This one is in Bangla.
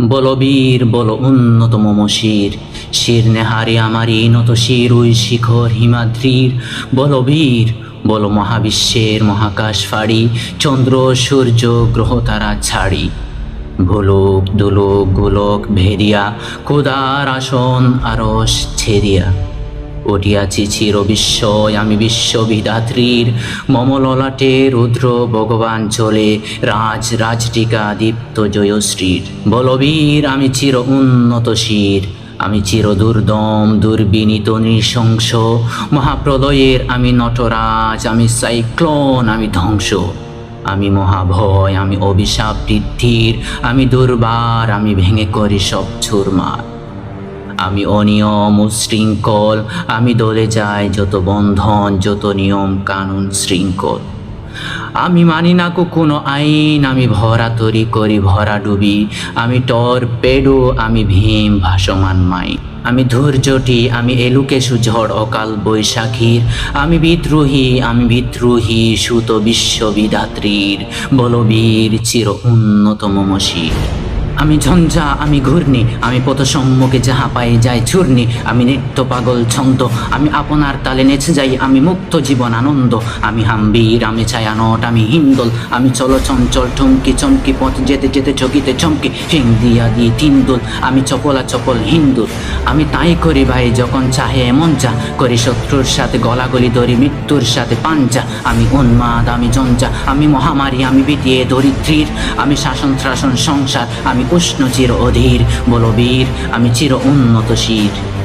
বলো বল উন্নত মমশির শির নেহারে নেহারি এই নত শির, ওই শিখর হিমাদ্রির। বলবীর, বল মহাবিশ্বের মহাকাশ ফাড়ি, চন্দ্র, সূর্য, গ্রহ তারা ছাড়ি। ভোলক, দুলুক, গোলক ভেরিয়া কোদার আসন আরস ছেদিয়া। উঠিয়াছি চির বিস্ময় আমি বিশ্ববিধাত্রীর মমললাটে রুদ্র ভগবান চলে, রাজ রাজটিকা দীপ্ত জয়শ্রীর। বলবীর, আমি চির উন্নত শির, আমি চির দুর্দম, দুর্বিনীত, নৃশংস, মহাপ্রলয়ের আমি নটরাজ, আমি সাইক্লোন, আমি ধ্বংস। আমি মহাভয়, আমি অভিশাপ বৃদ্ধির, আমি দুর্বার, আমি ভেঙে করি সব চুরমার। আমি অনিয়ম, উশৃঙ্খল। আমি দলে যাই যত বন্ধন, যত নিয়ম কানুন শৃঙ্খল। আমি মানি না কোনো আইন, আমি ভরা তরি করি ভরা ডুবি। আমি টর পেডো আমি ভীম ভাসমান মাই। আমি ধৈর্যটি, আমি এলুকেশু ঝড় অকাল বৈশাখীর। আমি বিদ্রোহী আমি বিদ্রোহী সুত বিশ্ববিধাত্রীর বলবীর চির উন্নত মমশির আমি ঝঞ্ঝা, আমি ঘূর্ণি, আমি পথ সম্মুখে যাহা পাই যাই চূর্ণি, আমি নিত্য পাগল, ছন্দ, আমি আপনার তালে নেচে যাই, আমি মুক্ত জীবন, আনন্দ, আমি হাম্বির, আমি ছায়ানট, আমি হিন্দল, আমি চলো চঞ্চল, ঠুমকি, চমকি, পথ যেতে যেতে চকিতে চমকি ফিং দিয়া দি তিনদুল আমি চপলা, চপল, হিন্দুল, আমি তাই করি ভাই যখন চাহে এমন যা, করি শত্রুর সাথে গলাগলি ধরি, মৃত্যুর সাথে পাঞ্জা, আমি উন্মাদ, আমি জঞ্জা, আমি মহামারী, আমি বিটিয়ে ধরিত্রীর আমি শাসন, ত্রাসন, সংসার, আমি উষ্ণ চির অধীর বলবীর আমি চির উন্নত শির।